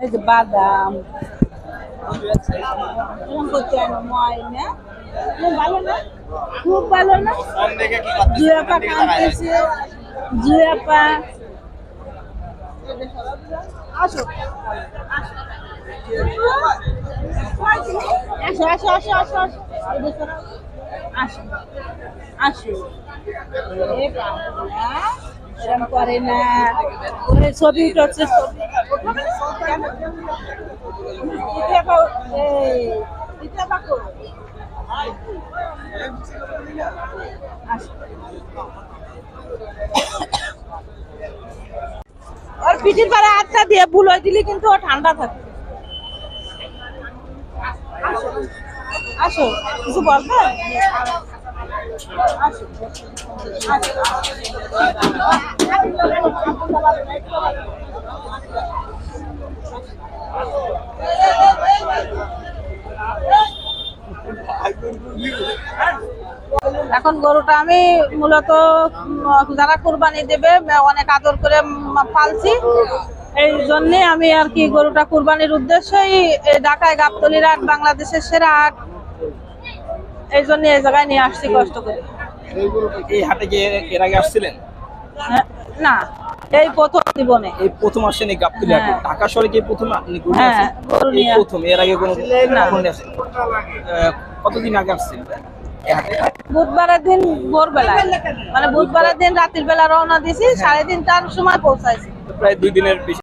এই যে বাদাম এরকম করতে ময়না এরকম ভালো না খুব ভালো না জুয়াপা কানতেছে জুয়াপা আসো আসো আসো আসো আসো আসো। আসো আসো এ করে না ছবি উঠছে কেন? ইটা পাও এই ইটা পাকো আসো ওর পিঠির পারে হাতটা দিয়ে বুলোয় দিলে কিন্তু ও ঠান্ডা থাকে। আসো কিছু বলবে? আসো। এখন গরুটা আমি মূলত যারা কোরবানি দেবে অনেক আদর করে পালছি। এই জন্যে আমি আর কি গরুটা কোরবানির উদ্দেশ্যেই ঢাকায় গাবতলির হাট বাংলাদেশের সেরা হাট এই জন্য এই জায়গায় নিয়ে আসছি কষ্ট করে। এই হাটে কি এর- এর আগে আসছিলেন? হ্যাঁ, না। এই প্রথম জীবনে। এই প্রথম এই গাবতলি হাটে। হ্যাঁ। ঢাকা শহরে কি প্রথম আপনি ঘুরে আসেন? এই প্রথম এর আগে কোনো ঘুরে আসেন? কতদিন আগে আসছেন? বুধবারের দিন ভোরবেলায়। মানে বুধবারের দিন রাতের বেলা রওনা দিছি সাড়ে তিনটার সময় পৌঁছাইছি। প্রায় দুই দিনের বেশি